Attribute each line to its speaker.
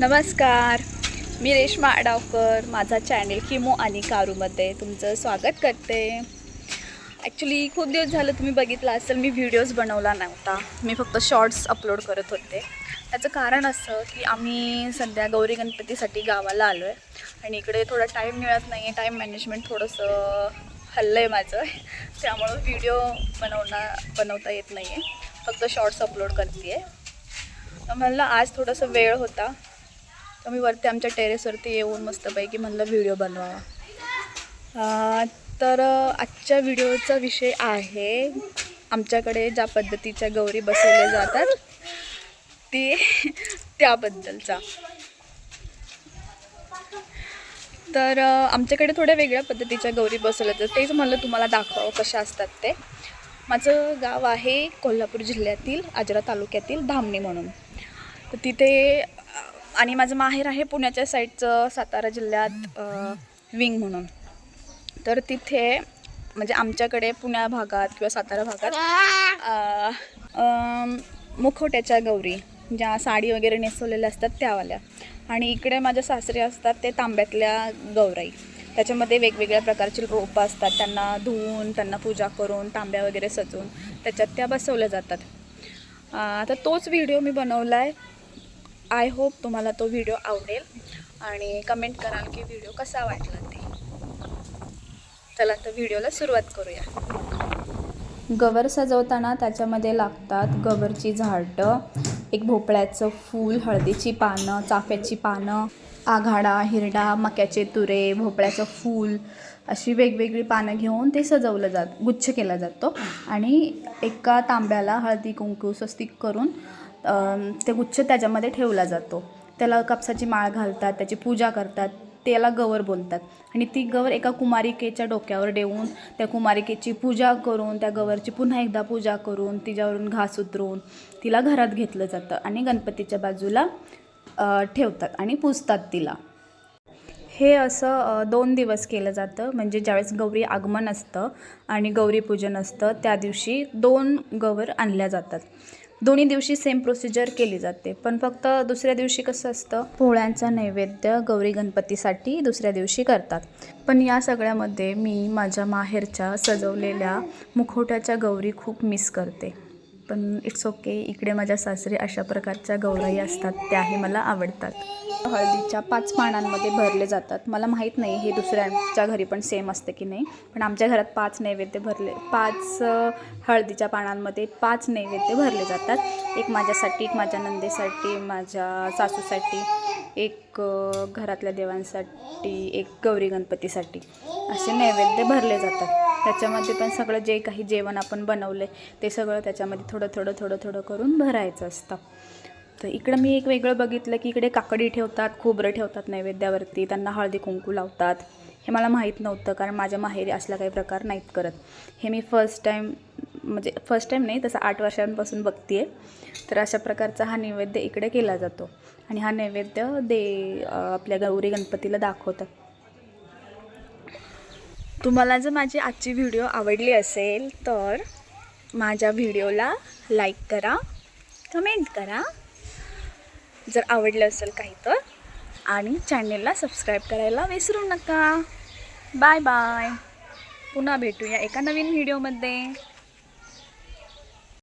Speaker 1: नमस्कार. मी रेश्मा आडावकर माझा चॅनेल किमो आणि कारूमध्ये तुमचं स्वागत करते. ॲक्च्युली खूप दिवस झालं तुम्ही बघितलं असेल मी व्हिडिओज बनवला नव्हता. मी फक्त शॉर्ट्स अपलोड करत होते. त्याचं कारण असं की आम्ही सध्या गौरी गणपतीसाठी गावाला आलो आहे आणि इकडे थोडा टाईम मिळत नाही आहे टाईम मॅनेजमेंट थोडंसं हल्लं आहे माझं. त्यामुळं व्हिडिओ बनवणं बनवता येत नाही आहे फक्त शॉर्ट्स अपलोड करते आहे तर म्हणलं आज थोडंसं वेळ होता. तर मी वरती आमच्या टेरेसवरती येऊन मस्तपैकी म्हणलं व्हिडिओ बनवावा. तर आजच्या व्हिडिओचा विषय आहे आमच्याकडे ज्या पद्धतीच्या गौरी बसवल्या जातात ती त्याबद्दलचा. तर आमच्याकडे थोड्या वेगळ्या पद्धतीच्या गौरी बसवल्या जातात. तेच म्हणलं तुम्हाला दाखवावं कशा असतात ते. माझं गाव आहे कोल्हापूर जिल्ह्यातील आजरा तालुक्यातील धामणी म्हणून. तर तिथे आणि माझं माहेर आहे पुण्याच्या साईडचं सातारा जिल्ह्यात विंग म्हणून. तर तिथे म्हणजे आमच्याकडे पुण्या भागात किंवा सातारा भागात मुखवट्याच्या गौरी ज्या साडी वगैरे नेसवलेल्या असतात त्यावाल्या. आणि इकडे माझ्या सासरे असतात ते तांब्यातल्या गौराई. त्याच्यामध्ये वेगवेगळ्या प्रकारची रोपं असतात त्यांना धुवून त्यांना पूजा करून तांब्या वगैरे सजवून त्याच्यात त्या बसवल्या जातात. आता तर तोच व्हिडिओ मी बनवला आहे आय होप तुम्हाला तो व्हिडिओ आवडेल आणि कमेंट कराल की व्हिडिओ कसा वाटला ते. चला तर व्हिडिओला सुरुवात करूया. गवर सजवताना त्याच्यामध्ये लागतात गवरची झाडं एक भोपळ्याचं फूल हळदीची पानं चाफ्याची पानं आघाडा हिरडा मक्याचे तुरे भोपळ्याचं फूल अशी वेगवेगळी पानं घेऊन ते सजवलं जात गुच्छ केला जातो. आणि एका तांब्याला हळदी कुंकू स्वस्तिक करून ते गुच्छ त्याच्यामध्ये ठेवला जातो. त्याला कापसाची माळ घालतात त्याची पूजा करतात त्याला गवर बोलतात. आणि ती गवर एका कुमारिकेच्या डोक्यावर देऊन त्या कुमारिकेची पूजा करून त्या गवरची पुन्हा एकदा पूजा करून तिच्यावरून घास उतरून तिला घरात घेतलं जातं आणि गणपतीच्या बाजूला ठेवतात आणि पुजतात तिला. हे असं दोन दिवस केलं जातं. म्हणजे ज्यावेळेस गौरी आगमन असतं आणि गौरी पूजन असतं त्या दिवशी दोन गवर आणल्या जातात. दोन्ही दिवशी सेम प्रोसिजर केली जाते. पण फक्त दुसऱ्या दिवशी कसं असतं पोळ्यांचा नैवेद्य गौरी गणपतीसाठी दुसऱ्या दिवशी करतात. पण या सगळ्यामध्ये मी माझ्या माहेरच्या सजवलेल्या मुखवट्याच्या गौरी खूप मिस करते. पण इट्स ओके इकडे माझ्या सासरे अशा प्रकारच्या गौराई असतात. त्याही मला आवडतात. हळदीच्या पाच पानांमध्ये भरले जातात. मला माहीत नाही हे दुसऱ्यांच्या घरी पण सेम असते की नाही. पण आमच्या घरात पाच नैवेद्य भरले पाच हळदीच्या पानांमध्ये पाच नैवेद्य भरले जातात. एक माझ्यासाठी एक माझ्या नंदेसाठी माझ्या सासूसाठी एक घरातल्या देवांसाठी एक गौरी गणपतीसाठी असे नैवेद्य भरले जातात. त्याच्यामध्ये पण सगळं जे काही जेवण आपण बनवलं आहे ते सगळं त्याच्यामध्ये थोडं थोडं थोडं थोडं करून भरायचं असतं. तर इकडं मी एक वेगळं बघितलं की इकडे काकडी ठेवतात खोबरं ठेवतात नैवेद्यावरती त्यांना हळदी कुंकू लावतात. हे मला माहीत नव्हतं कारण माझ्या माहेरी असला काही प्रकार नाहीत करत. हे मी फर्स्ट टाईम म्हणजे फर्स्ट टाईम नाही तसं आठ वर्षांपासून बघते तर अशा प्रकारचा हा नैवेद्य इकडे केला जातो. आणि हा नैवेद्य दे आपल्या गौरी गणपतीला दाखवतात. तुम्हाला जर माझी आजची व्हिडिओ आवडली असेल तर माझ्या व्हिडिओला लाईक करा कमेंट करा. जर आवडलं असेल काही तर. आणि चॅनेलला सबस्क्राईब करायला विसरू नका. बाय बाय पुन्हा भेटूया एका नवीन व्हिडिओमध्ये